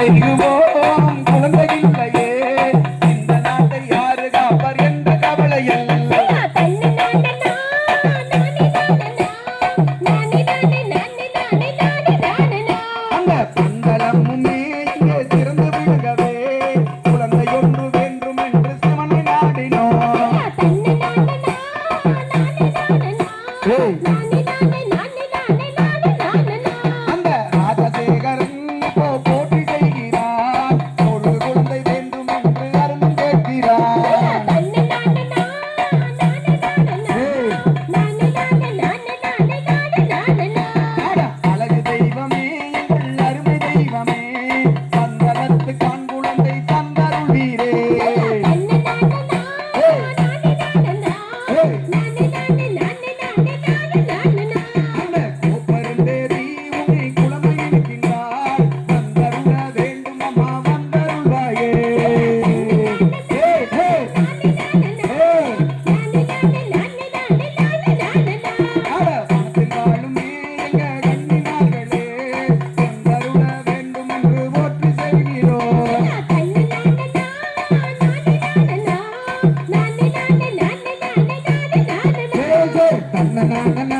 அருகுவோம் குழந்தையில் na na na na